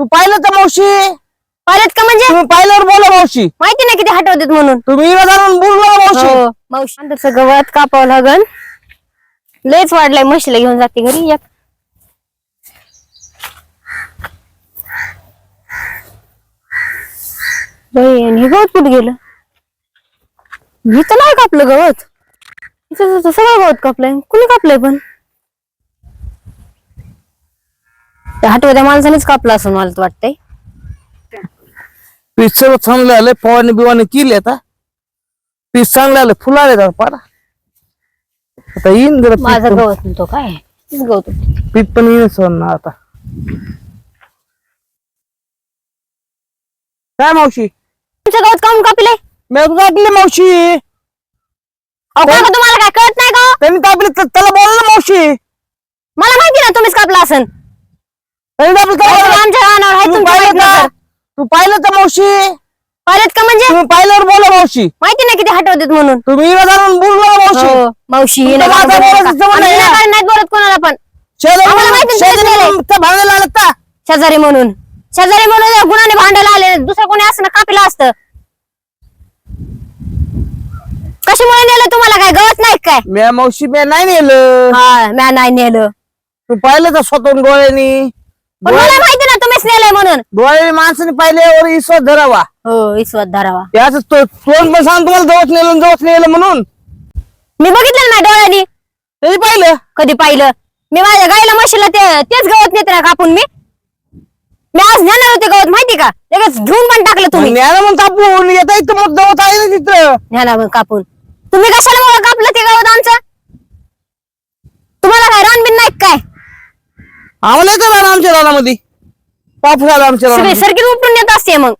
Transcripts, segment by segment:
तू पाहिलं तर मावशी. पाहिलेत का म्हणजे? तुम्ही पाहिल्यावर बोला मावशी. माहिती नाही किती हटवतात म्हणून. तुम्ही जाऊन बोललो मावशी. हो मावशी. त्याचं गवत कापावं लागन लयच वाढलाय म्हशीला घेऊन जाते घरी एक. बाई, आणि हे गवत कुठे गेलं? मी तर नाही कापलं गवत. इथं तर सगळं गवत कापलंय. कुणी कापलंय पण? त्या माणसानेच कापलं असं मला तर वाटतंय. पीस सर्व चांगले आले फवारणी बिवाने केली आता. पीस चांगले आले फुलं आले आता पारा आता येईन जरा पीक माझं पण. गवत म्हणतो काय? तेच गवत. होतं. पीक पण येईन सर ना आता. काय मावशी? तुमचं गवत काऊन कापलंय? मी कापली मावशी. तुम्हाला काय कळत नाही का हो? त्यांनी कापली त्याला बोला ना मावशी. मला माहिती ना तुम्हीच कापला असन. तर. आमच्या आहे तुम्ही तुमच्या पाहिलं का. तू पाहिलं तर मावशी? पाहिलेत का म्हणजे? तुम्ही पाहिल्यावर बोला मावशी. माहिती नाही किती हटवतात म्हणून. तुम्ही बोललो ना मावशी. हो, मावशी तुमचं बोलायचं. जमलं आम्ही नाही. बोलत कोणाला पण. शेजारी आम्हाला भांडायला का? शेजारी म्हणून. शेजारी म्हणून या गुणाने भांडायला आले दुसरं कोणी असं कापलं असतं. कशामुळे नेलं तुम्हाला काय? गवत नाही काय? मी मावशी मी नाही नेलं. हा म्या नाही नेलं. तू पाहिलं का स्वतःहून डोळ्यांनी? पण मला माहिती ना तुम्हीच नेलंय म्हणून. डोळ्याने माणसाने पाहिल्यावर विश्वास धरावा. हो विश्वास धरावा. याच तो तोंड पण सांग तुम्हाला जवळ नेलं जवळ नेलं म्हणून. मी बघितलं ना डोळ्यांनी. तरी पाहिलं? कधी पाहिलं? मी माझ्या गाईला म्हशीला ते तेच गवत नेते ना कापून मी. मी आज नेणार होते गवत माहिती का? लगेच घेऊन पण टाकलं तुम्ही. न्यायला म्हणून कापून येता इथं मग जवळ आहे ना तिथं. न्याला मग कापून. तुम्ही कशाला मला कापलं ते गवत आमचं? तुम्हाला काय का काय आम्हाला येतं रान आमच्या रानामध्ये आला आमच्या सगळे रानामध्ये सर्किट उपटून येत असते मग.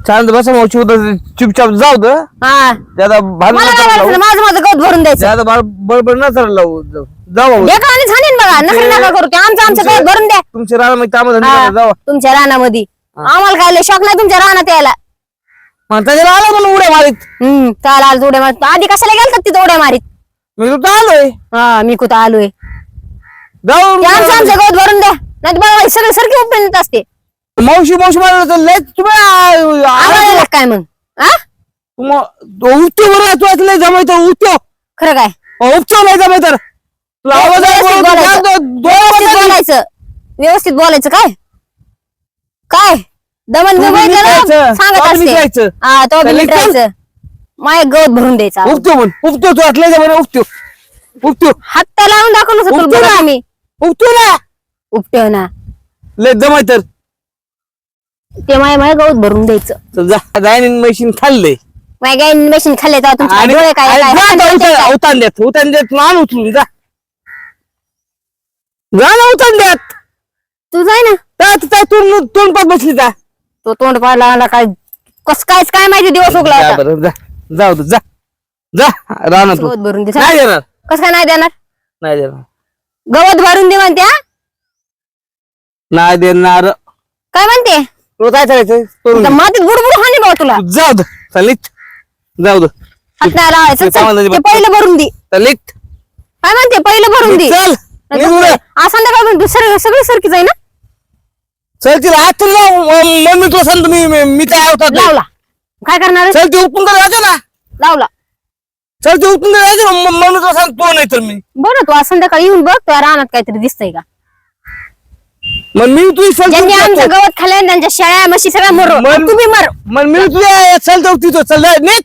चांद बसा मावशी उद्या चुपचाप जाऊ द. हा. मला काय करायचं. माझं माझं गवत भरून द्यायचं. बडबड न लावू. जाऊ जाऊ भाऊ. झालीन बघा नखरे नका करू ते आमचं आमचं गवत भरून द्या. तुमच्या रानामध्ये कामं तुमच्या आम्हाला काय लय शॉक नाही तुमच्या रानात यायला. मग त्याच्याला आला म्हणून उड्या मारीत. हम्म काल आज उड्या मारित आधी कशाला गेलतात तिथं उड्या मारीत? मी तुझं आलोय? हा मी कुठं आलोय? ते आमचं आमचं गवत भरून द्या. नाही बघा सगळे सारखे उपटून येत असते. मावशी मावशी मला तर लय तुम्ही आ- काय मग? हा तुम- तो उठतो बरं तू असं लय जमाय तर उठतो. खरं काय? उपचो नाही जमाय तर. तुला आवाज व्यवस्थित बोलायचं. जा, दो- दोन व्यवस्थित वाजता बोलायचं. व्यवस्थित बोलायचं काय? काय? दमन तू बिमन बी केलं, मिटवायचं, सांगत तो बी असते. मिटवायचं. हा तो माय गवत भरून द्यायचा. उपतो म्हण. उपतो तू असलं जमाय उपतो उपतो हात लावून दाखवलं होतं उपटू तुला ना. आम्ही. उपतो ना. उपटेव ना. लय जमाय तर. ते माय माय गवत भरून द्यायचं. तर जा. जाईन मशीन खाल्लंय माय गाय मशीन खाल्ले तेव्हा तुमचे आणि डोळे काय काय उतान- काय? उतान देत. उतान देत मान उचलून जा. जा ना उतान देत. तू जाय ना. त्या तोंड तोंड पात बसली जा. तो तोंड पाहिला आला काय कस कायच काय माहिती दिवस उगला जा होता. बरं जा. जाऊ दे जा. जा. राहणार तू. गवत भरून दे नाही. देणार. कस काय नाही देणार? नाही देणार. गवत भरून दे म्हणते हा? नाही देणार. काय म्हणते? तुला काय करायचं करून आता घे. मातीत बुडबुड हानी बा तुला. जाऊ दे. चालित जाऊ दे. हात नाही लावायचं. चल, ते. पहिलं भरून दे. चालित काय म्हणते? पहिलं भरून दे. चल. उद्या. आज संध्याकाळ दुसरं सगळी सारखीच आहे ना? चल तिला मम्मी सांगतो मी मी- मी काय होतात लावला. काय करणार? चल ते तर राहते ना? लावला. चल ते उपटून तर राहते ना म- मम्मी तुला सांगतो नाही तर मी. बरं तू आज संध्याकाळी येऊन बघ तुझ्या रानात काहीतरी दिसतंय का? मग मी तुझी चल ज्यांनी आमचं गवत खाल्लं त्यांच्या शेळ्या म्हशी सगळ्या मरो. मन- तू बी मर. मग मी तुझ्या चल जाऊ तिथं चल निघ.